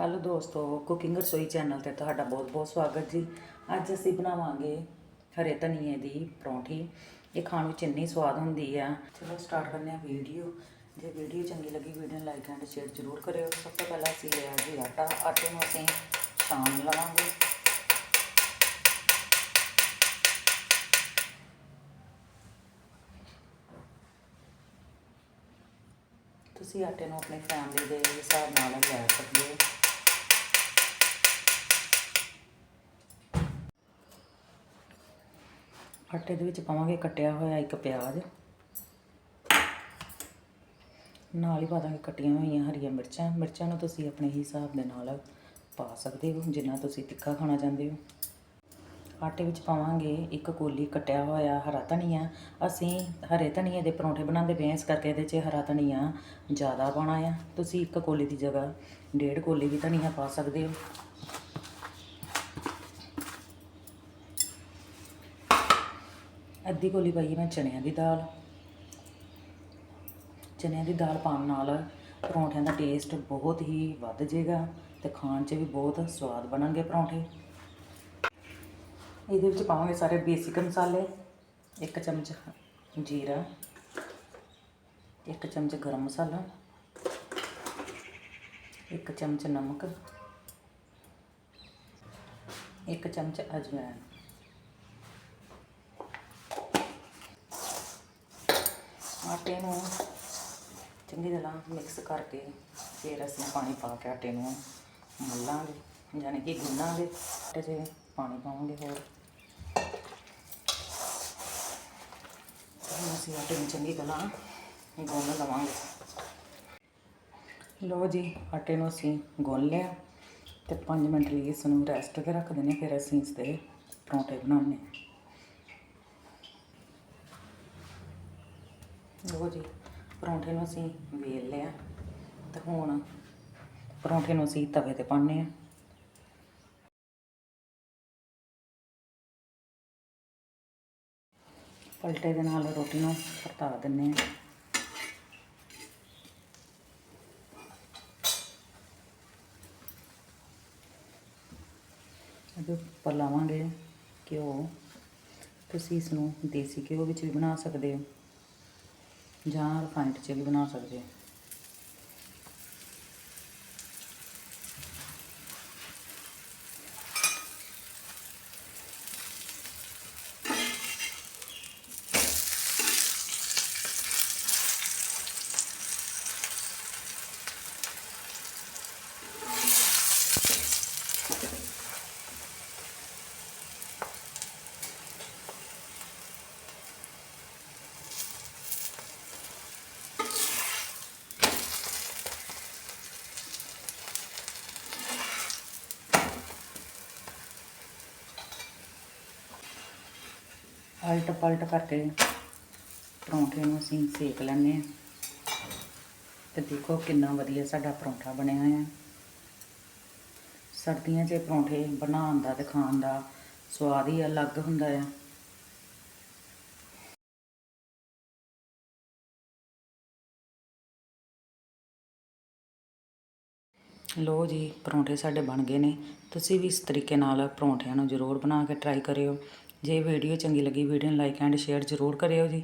Hello ਦੋਸਤੋ cooking ਰਸੋਈ channel ਤੇ ਤੁਹਾਡਾ ਬਹੁਤ-ਬਹੁਤ ਸਵਾਗਤ ਜੀ। ਅੱਜ ਅਸੀਂ ਬਣਾਵਾਂਗੇ ਹਰੇ ਧਨੀਏ ਦੀ ਪਰੌਂਠੀ। ਇਹ ਖਾਣ ਵਿੱਚ ਇੰਨੀ ਸਵਾਦ ਹੁੰਦੀ ਆ। ਚਲੋ ਸਟਾਰਟ ਕਰਨੇ ਆ ਵੀਡੀਓ ਜੇ ਵੀਡੀਓ ਚੰਗੀ ਲੱਗੀ ਵੀਡੀਓ ਨੂੰ ਲਾਈਕ ਐਂਡ ਸ਼ੇਅਰ ਜ਼ਰੂਰ ਕਰਿਓ। ਸਭ ਤੋਂ ਪਹਿਲਾਂ ਅਸੀਂ ਲਿਆ ਜੀ ਆਟਾ। ਆਟੇ ਨੂੰ ਅਸੀਂ ਛਾਣ ਲਵਾਂਗੇ। ਤੁਸੀਂ ਆਟੇ ਨੂੰ ਆਪਣੀ ਫੈਮਿਲੀ ਦੇ ਹਿਸਾਬ ਨਾਲ ਲੈ ਸਕਦੇ ਹੋ ਆਟੇ ਦੇ ਵਿੱਚ ਪਾਵਾਂਗੇ, ਕੱਟਿਆ ਹੋਇਆ ਇੱਕ ਪਿਆਜ਼। ਨਾਲ ਹੀ ਪਾ ਦਾਂਗੇ ਕੱਟੀਆਂ ਹੋਈਆਂ ਹਰੀਆਂ ਮਿਰਚਾਂ। ਮਿਰਚਾਂ ਨੂੰ ਤੁਸੀਂ ਆਪਣੇ ਹਿਸਾਬ ਦੇ ਨਾਲ ਪਾ ਸਕਦੇ ਹੋ, ਜਿੰਨਾ ਤੁਸੀਂ ਤਿੱਖਾ ਖਾਣਾ ਚਾਹੁੰਦੇ ਹੋ। ਆਟੇ ਵਿੱਚ ਪਾਵਾਂਗੇ ਇੱਕ ਕੋਲੀ ਕੱਟਿਆ ਹੋਇਆ ਹਰਾ ਧਨੀਆ। ਅਸੀਂ ਹਰੇ ਧਨੀਏ ਦੇ ਪਰੌਂਠੇ ਬਣਾਉਂਦੇ ਪਏ ਹਾਂ, ਇਸ ਕਰਕੇ ਇਹਦੇ 'ਚ ਹਰਾ ਧਨੀਆ ਜ਼ਿਆਦਾ ਪਾਉਣਾ ਆ। ਤੁਸੀਂ ਇੱਕ ਕੋਲੀ ਦੀ ਜਗ੍ਹਾ ਡੇਢ ਕੋਲੀ ਵੀ ਧਨੀਆ ਪਾ ਸਕਦੇ ਹੋ। ਅੱਧੀ ਕੋਲੀ ਪਾਈ ਮੈਂ ਚਣਿਆਂ ਦੀ ਦਾਲ। ਚਨਿਆਂ ਦੀ ਦਾਲ ਪਾਉਣ ਨਾਲ ਪਰੌਂਠਿਆਂ ਦਾ ਟੇਸਟ ਬਹੁਤ ਹੀ ਵੱਧ ਜਾਏਗਾ ਤੇ ਖਾਣ 'ਚ ਵੀ ਬਹੁਤ ਸਵਾਦ ਬਣਨਗੇ ਪਰੌਂਠੇ। ਇਹਦੇ ਵਿੱਚ ਪਾਵਾਂਗੇ ਸਾਰੇ ਬੇਸਿਕ ਮਸਾਲੇ, ਇੱਕ ਚਮਚ ਜੀਰਾ, ਇੱਕ ਚਮਚ ਗਰਮ ਮਸਾਲਾ, ਇੱਕ ਚਮਚ ਨਮਕ, ਇੱਕ ਚਮਚ ਅਜਵਾਇਣ ਆਟੇ ਨੂੰ ਚੰਗੀ ਤਰ੍ਹਾਂ ਮਿਕਸ ਕਰਕੇ ਫਿਰ ਅਸੀਂ ਪਾਣੀ ਪਾ ਕੇ ਆਟੇ ਨੂੰ ਮੱਲਾਂਗੇ ਯਾਨੀ ਕਿ ਗੁੰਨਾਂਗੇ। ਆਟੇ 'ਚ ਪਾਣੀ ਪਾਵਾਂਗੇ ਹੋਰ। ਹੁਣ ਅਸੀਂ ਆਟੇ ਨੂੰ ਚੰਗੀ ਤਰ੍ਹਾਂ ਗੁੰਨ ਲਵਾਂਗੇ। ਲੋ ਜੀ ਆਟੇ ਨੂੰ ਅਸੀਂ ਗੁੰਨ ਲਿਆ ਤੇ 5 ਮਿੰਟ ਲਈ ਇਸ ਨੂੰ ਰੈਸਟ ਤੇ ਰੱਖ ਦਿੰਦੇ ਹਾਂ, ਫਿਰ ਅਸੀਂ ਇਸ ਦੇ ਪਰੌਂਠੇ ਬਣਾਉਣੇ ਲੋ ਜੀ, ਪਰੌਂਠੇ ਨੂੰ ਅਸੀਂ ਵੇਲ ਲਿਆ। ਤੇ ਹੁਣ ਪਰੌਂਠੇ ਨੂੰ ਅਸੀਂ ਤਵੇ ਤੇ ਪਾਉਂਦੇ ਆ ਪਲਟੇ ਦੇ ਨਾਲ ਰੋਟੀ ਨੂੰ ਪਰਤਾ ਦਿੰਨੇ ਆ ਇਹਦੇ ਉੱਪਰ ਲਾਵਾਂਗੇ ਘਿਓ। ਤੁਸੀਂ ਇਸ ਨੂੰ ਦੇਸੀ ਘਿਓ ਵਿੱਚ ਵੀ ਬਣਾ ਸਕਦੇ ਹੋ। ਜਾਂ ਰਿਫਾਈਂਡ 'ਚ ਵੀ ਬਣਾ ਸਕਦੇ ਹੋ ਅਲਟ ਪਲਟ ਪਲਟ ਕਰਕੇ ਪਰੌਂਠੇ ਨੂੰ ਅਸੀਂ ਸੇਕ ਲੈਂਦੇ ਹਾਂ। ਤੇ ਦੇਖੋ ਕਿੰਨਾ ਵਧੀਆ ਸਾਡਾ ਪਰੌਂਠਾ ਬਣਿਆ ਹੈ ਸਰਦੀਆਂ 'ਚ ਪਰੌਂਠੇ ਬਣਾਉਣ ਦਾ ਤੇ ਖਾਣ ਦਾ ਸਵਾਦ ਹੀ ਅਲੱਗ ਹੁੰਦਾ ਆ। ਲੋ ਜੀ, ਪਰੌਂਠੇ ਸਾਡੇ ਬਣ ਗਏ ਨੇ। ਤੁਸੀਂ ਵੀ ਇਸ ਤਰੀਕੇ ਨਾਲ ਪਰੌਂਠਿਆਂ ਨੂੰ ਜ਼ਰੂਰ ਬਣਾ ਕੇ ਟਰਾਈ ਕਰਿਓ। ਜੇ ਵੀਡੀਓ ਚੰਗੀ ਲੱਗੀ ਵੀਡੀਓ ਨੂੰ ਲਾਈਕ ਐਂਡ ਸ਼ੇਅਰ ਜ਼ਰੂਰ ਕਰਿਓ ਜੀ।